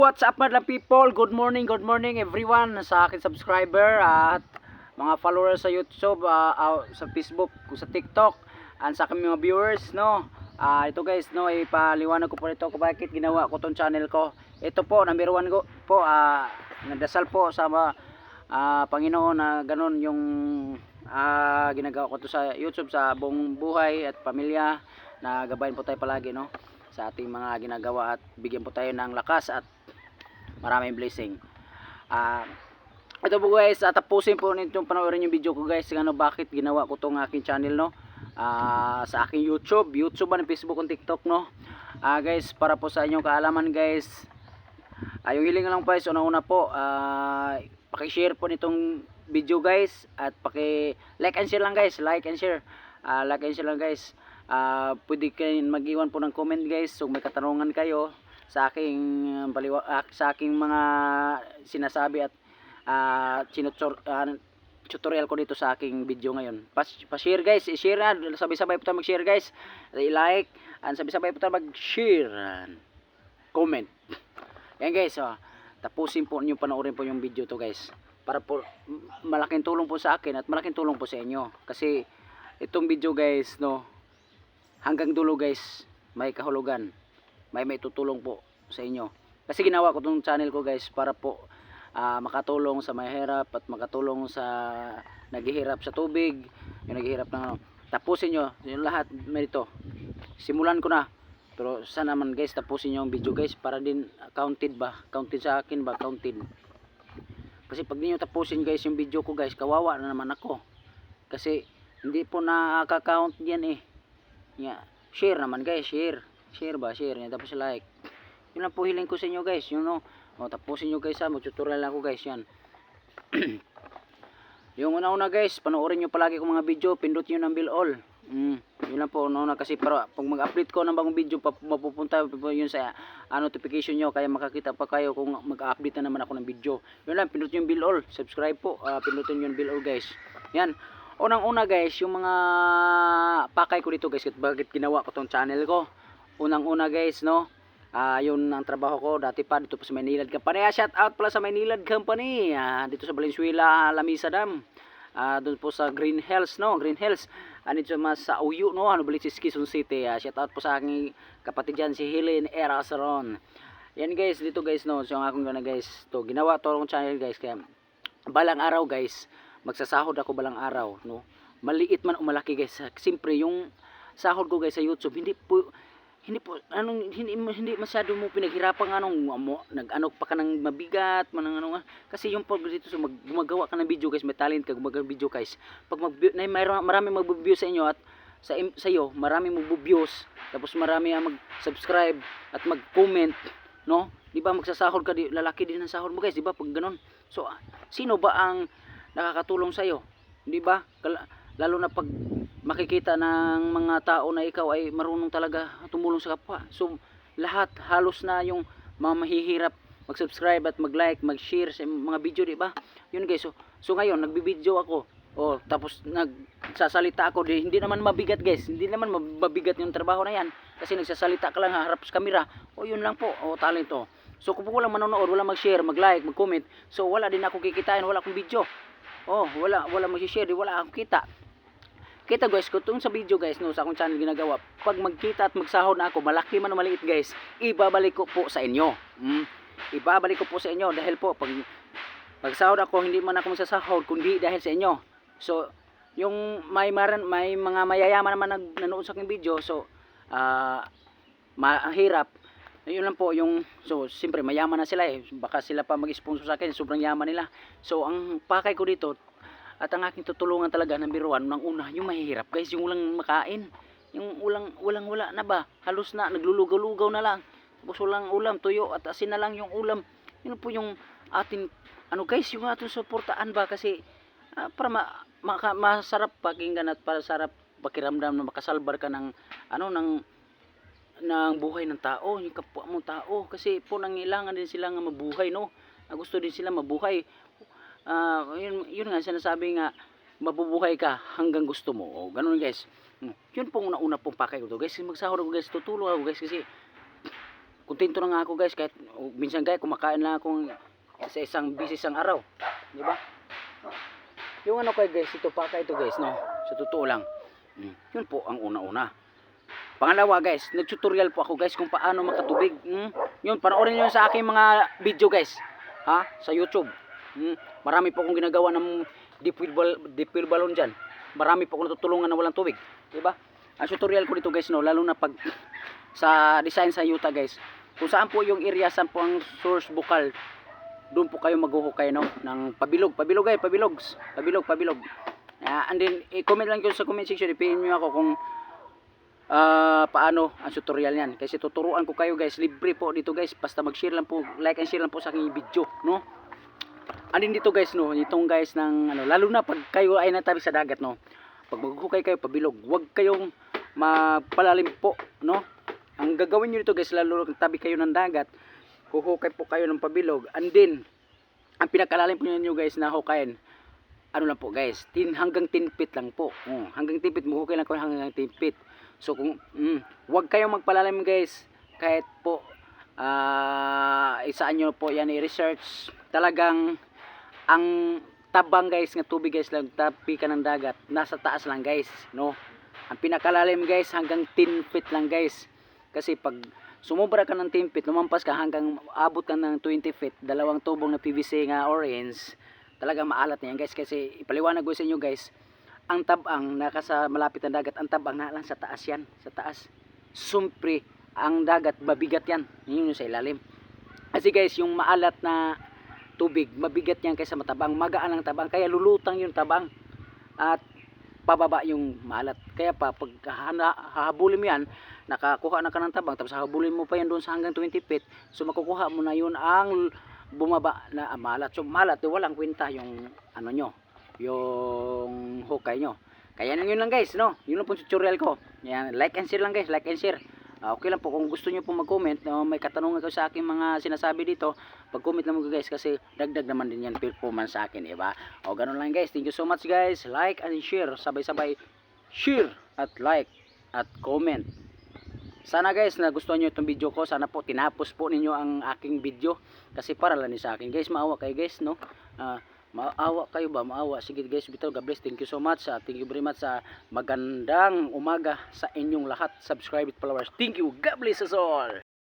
What's up madlang people? Good morning, good morning everyone sa akin subscriber at mga followers sa YouTube, ah, ah, sa Facebook, sa TikTok, and sa aking mga viewers, no. Ah, ito guys, no, ipaliwanag ko po ito kung bakit ginawa ko tong channel ko. Ito po, number one ko po, ah, nagdasal po sa mga ah, Panginoon na ganun yung ah, ginagawa ko to sa YouTube sa buong buhay at pamilya na gabayan po tayo palagi, no sa ating mga ginagawa at bigyan po tayo ng lakas at maraming blessing. Ah, ito po guys, at tapusin po ninyo panoorin yung video ko guys ano bakit ginawa ko tong aking channel no. Ah, sa aking YouTube, YouTube man, Facebook, at TikTok no. Ah, guys, para po sa inyong kaalaman guys. Ah, yung hiling lang guys, una-una po, ah, paki-share po nitong video guys at paki-like and share lang guys, like and share. Ah, like and share lang guys. Ah, pwede kayo mag-iwan po ng comment guys kung may katanungan kayo sa aking uh, baliwa, ah, sa aking mga sinasabi at ah, sinutur, ah, tutorial ko dito sa aking video ngayon. Pas, pa-share guys, i-share na, sabay-sabay po tayo mag-share guys. I-like, and sabay-sabay po tayo mag-share. Comment. Yan guys, oh. tapusin po niyo panoorin po yung video to guys. Para po malaking tulong po sa akin at malaking tulong po sa inyo. Kasi itong video guys, no, hanggang dulo guys, may kahulugan. May may tutulong po sa inyo. Kasi ginawa ko tong channel ko guys para po ah, makatulong sa mahirap at makatulong sa naghihirap sa tubig, yung naghihirap ng ano. Tapusin nyo, yung lahat may ito. Simulan ko na. Pero sana naman guys, tapusin nyo ang video guys para din counted ba? Counted sa akin ba? Counted. Kasi pag niyo tapusin guys yung video ko guys, kawawa na naman ako. Kasi hindi po nakaka-count yan eh. Yeah. Share naman guys, share. Share ba? Share. Yan. Tapos like. Yun lang po hiling ko sa inyo guys. Yun no. O, tapusin nyo guys ha. Mag-tutorial ako guys yan. yung una-una guys, panoorin nyo palagi kong mga video. Pindot nyo ng bill all. Mm, yun lang po una kasi para pag mag-update ko ng bagong video mapupunta yun sa ah, notification nyo kaya makakita pa kayo kung mag-update na naman ako ng video yun lang pindot nyo yung bill all subscribe po Ah, pindutin nyo yung bill all guys yan unang una guys yung mga pakay ko dito guys bakit ginawa ko tong channel ko unang una guys no Ah, yun ang trabaho ko dati pa dito pa sa Maynilad Company. Ah, shout out pala sa Maynilad Company. Ah, dito sa Valenzuela, Lamisa Dam. Ah, doon po sa Green Hills, no? Green Hills. Ano dito mas sa Uyo, no? Ano Baliches, Quezon City. Ah, shout out po sa aking kapatid diyan si Helen Erasaron. Yan guys, dito guys, no? So, ang akong gana guys. To, ginawa to akong channel guys. Kaya, balang araw guys, magsasahod ako balang araw, no? Maliit man o malaki guys. Siyempre, yung sahod ko guys sa YouTube, hindi po hindi po anong hindi hindi masyado mo pinaghirapan anong mo nag-ano pa ka ng mabigat man ano nga kasi yung pag dito sa mag, gumagawa ka ng video guys may talent ka gumagawa ng video guys pag mag na marami magbo-view sa inyo at sa sa iyo marami magbo-views tapos marami ang mag-subscribe at mag-comment no di ba magsasahod ka di, lalaki din ang sahod mo guys di ba pag ganun so ah, sino ba ang nakakatulong sa iyo di ba lalo na pag makikita ng mga tao na ikaw ay marunong talaga tumulong sa kapwa. So, lahat halos na yung mga mahihirap mag-subscribe at mag-like, mag-share sa mga video, di ba? Yun guys. So, so ngayon, nagbibideo ako. Oh, tapos nagsasalita ako, di, hindi naman mabigat guys. Hindi naman mabigat yung trabaho na yan. Kasi nagsasalita ka lang harap sa camera. O yun lang po, o talento. So kung wala manonood, wala mag-share, mag-like, mag-comment, so wala din ako kikitain, wala akong video. Oh, wala wala mag-share, di wala akong kita. Kita guys ko sa video guys no sa akong channel ginagawa. Pag magkita at magsahod na ako malaki man o maliit guys ibabalik ko po sa inyo. Mm, ibabalik ko po sa inyo dahil po pag magsahod ako hindi man ako magsasahod kundi dahil sa inyo. So yung may maran may mga mayayaman naman nag nanood sa aking video so ah mahirap yun lang po yung so siyempre mayaman na sila eh baka sila pa mag-sponsor sa akin sobrang yaman nila so ang pakay ko dito at ang aking tutulungan talaga number one, nang una, yung mahihirap guys, yung walang makain. Yung ulang, walang wala na ba? Halos na, naglulugaw-lugaw na lang. Tapos walang ulam, tuyo at asin na lang yung ulam. Yun po yung atin, ano guys, yung ating suportaan ba? Kasi ah, para ma, maka, masarap pakinggan at para sarap pakiramdam na makasalbar ka ng, ano, ng, ng buhay ng tao, yung kapwa mong tao. Kasi po nangailangan din sila nga mabuhay, no? Ah, Gusto din sila mabuhay. Ah yun, yun nga sinasabi nga mabubuhay ka hanggang gusto mo. O ganun guys. Hmm. yun pong una-una pong pakay ko to. Guys magsahod ako guys. Tutulong ako guys kasi kontento na nga ako guys. Kahit oh, minsan guys kumakain lang akong sa isang busy isang araw. Di ba? Yung ano kay guys ito pa ito guys no? Sa totoo lang. Mm, yun po ang una-una pangalawa guys nag-tutorial po ako guys kung paano makatubig mm, yun panoorin nyo sa aking mga video guys ha? Sa youtube mm, marami po akong ginagawa ng deep well, bal- deep well balloon dyan. Marami po akong natutulungan na walang tubig di ba ang tutorial ko dito guys no lalo na pag sa design sa Utah guys kung saan po yung area saan po ang source bukal doon po kayo maghuhukay no ng pabilog. Pabilog ay pabilogs. Pabilog pabilog. Ah, and then i-comment lang kayo sa comment section ipinin niyo ako kung ah, paano ang tutorial niyan? Kasi tuturuan ko kayo guys. Libre po dito guys. Basta mag-share lang po like and share lang po sa aking video no? Andin dito guys no? Itong guys ng ano lalo na pag kayo ay natabi sa dagat no? Pag maghukay kayo pabilog huwag kayong magpalalim po no? Ang gagawin niyo dito guys lalo kung tabi kayo ng dagat huhukay po kayo ng pabilog. And then ang pinakalalim po niyo guys na hukayin ano lang po guys 10 hanggang 10 feet lang po. Oh, hanggang 10 feet maghukay lang ko hanggang 10 feet so kung mm, huwag kayong magpalalim guys. Kahit po ah isaan nyo po yan i-research talagang ang tabang guys nga tubig guys lang tapi ka ng dagat nasa taas lang guys no? Ang pinakalalim guys hanggang 10 feet lang guys. Kasi pag sumubra ka ng 10 feet lumampas ka hanggang abot ka ng 20 feet dalawang tubong na PVC nga orange talagang maalat na yan guys. Kasi ipaliwanag ko sa inyo guys ang tabang naka sa malapit na dagat ang tabang na lang sa taas yan sa taas. Sumpre ang dagat mabigat yan. Yun yung sa ilalim. Kasi guys yung maalat na tubig mabigat yan kaysa matabang. Magaan ang tabang kaya lulutang yung tabang at pababa yung maalat. Kaya pa pag hahabulin mo yan nakakuha na ka ng tabang tapos hahabulin mo pa yan doon sa hanggang 20 feet so makukuha mo na yun ang bumaba na ah, malat so malat walang kwenta yung ano nyo yung hukay nyo. Kaya yun lang guys no? Yun lang po tutorial ko. Yan, like and share lang guys like and share. Ah, okay lang po kung gusto nyo po mag-comment no, may katanungan kayo sa aking mga sinasabi dito pag-comment lang mo guys kasi dagdag naman din yan performance sa akin diba o ganun lang guys. Thank you so much guys. Like and share. Sabay-sabay share at like at comment. Sana guys nagustuhan nyo itong video ko. Sana po tinapos po ninyo ang aking video. Kasi para lang din sa akin guys. Maawa kayo guys no? Ah, maawa kayo ba? Maawa. Sige guys bitaw God bless. Thank you so much. Ah, thank you very much. Sa magandang umaga sa inyong lahat. Subscribe it followers. Thank you. God bless us all